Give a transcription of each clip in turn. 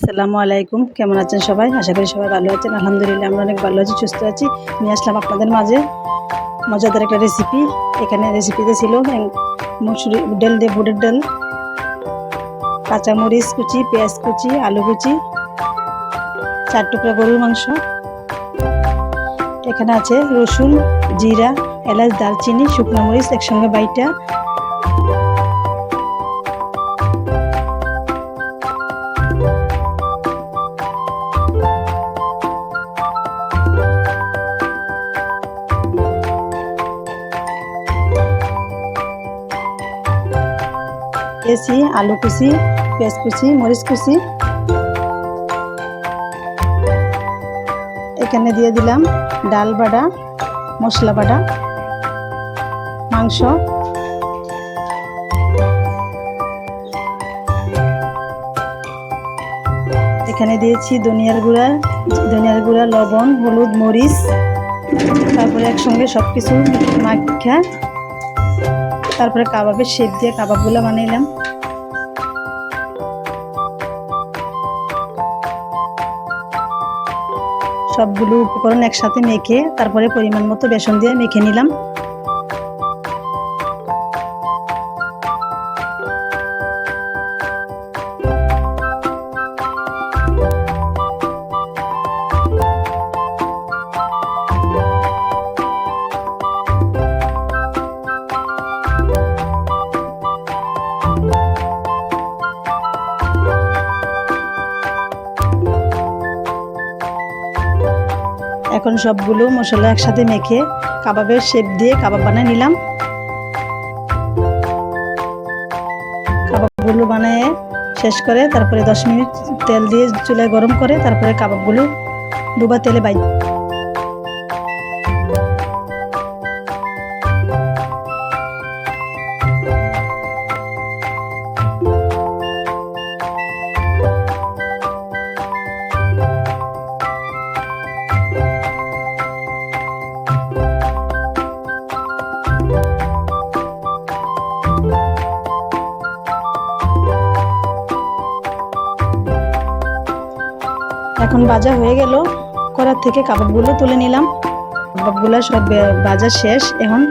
আসসালামু আলাইকুম। কেমন আছেন সবাই? আশা করি সবাই ভালো আছেন। আলহামদুলিল্লাহ, আমরা অনেক ভালো আছি, সুস্থ আছি। নিয়ে আসলাম আপনাদের মাঝে মজাদার একটা রেসিপি এখানে রেসিপিতে ছিল মুসুরি ডাল দিয়ে বুটের ডাল, কাঁচামরিচ কুচি, পেঁয়াজ কুচি, আলু কুচি, চার টুকরা গরুর মাংস। এখানে আছে রসুন, জিরা, এলাচ, দারচিনি, শুকনো মরিচ, একসঙ্গে বাইটা দিয়েছি আলু কুচি, পেঁয়াজ কুচি, মরিচ কুচি। এখানে দিয়ে দিলাম ডাল বাটা, মশলা বাটা, মাংস। এখানে দিয়েছি ধনিয়ার গুঁড়া ধনিয়ার গুঁড়া, লবণ, হলুদ, মরিচ। তারপরে একসঙ্গে সব কিছু মাখা তারপরে কাবাবের শেপ দিয়ে কাবাবগুলো বানাইলাম। সবগুলো উপকরণ একসাথে মেখে তারপরে পরিমাণ মতো বেসন দিয়ে মেখে নিলাম। এখন সবগুলো মশলা একসাথে মেখে কাবাবের শেপ দিয়ে কাবাব বানিয়ে নিলাম। কাবাবগুলো বানিয়ে শেষ করে তারপরে দশ মিনিট তেল দিয়ে চুলায় গরম করে তারপরে কাবাবগুলো ডুবা তেলে বাই এখন বাজা হয়ে গেল। করার থেকে কাবাবগুলো তুলে নিলাম। কাবাবগুলো সব বাজার শেষ। এখন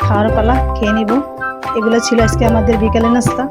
খাওয়ার পালা খেয়ে নিব। এগুলো ছিল আজকে আমাদের বিকালে নাস্তা।